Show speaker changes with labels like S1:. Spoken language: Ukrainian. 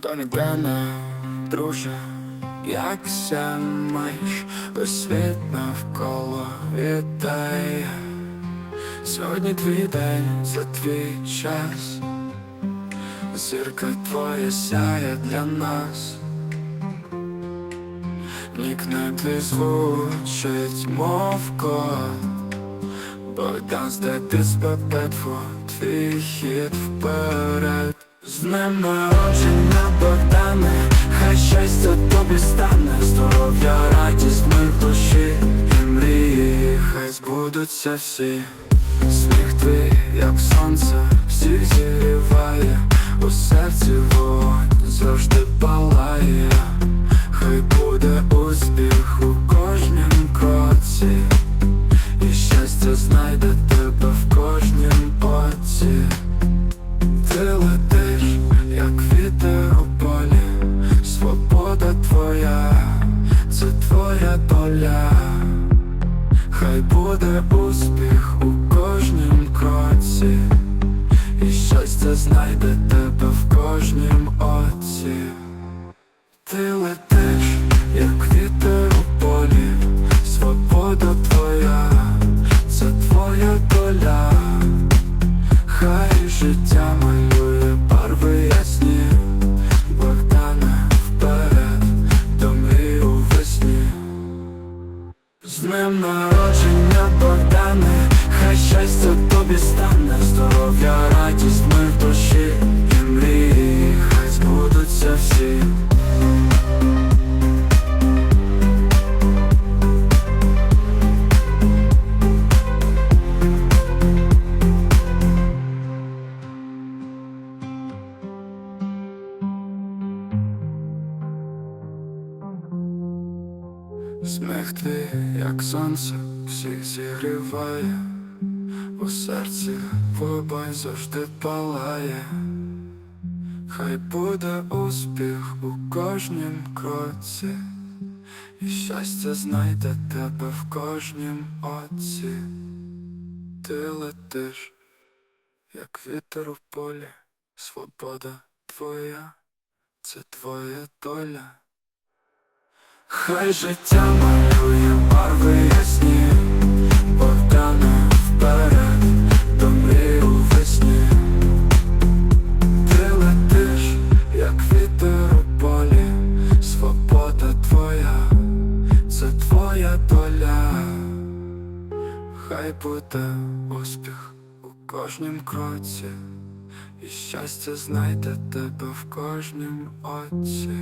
S1: то не друже, як маєш весь світ навколо вітає. Сьогодні твій день за твій час, зірка твоя сяє для нас. Нікне твій звучить, мов код Богдан здати з пепетфу, твій хід вперед. З днем народження, збудуться всі. Сміх твій, як сонце, всіх зігріває. У серці вогонь завжди палає. Хай буде успіх у кожнім кроці Хай буде успіх у кожнім кроці. І щастя знайде тебе в кожнім оці. Ти летиш, як вітер у полі, свобода твоя, це твоя доля, хай життя днем народження, Богдане, хай щастя тобі стане, здоров'я, радість, мир Сміх твій, як сонце, всіх зігріває, у серці вогонь завжди палає, хай буде успіх у кожнім кроці, і щастя знайде тебе в кожнім оці. Ти летиш, як вітер у полі, свобода твоя, це твоя доля. Хай життя малює барви ясні, Богдане вперед, до мрій у весні. Ти летиш, як вітер у полі, свобода твоя, це твоя доля. Хай буде успіх у кожнім кроці, і щастя знайде тебе в кожнім оці.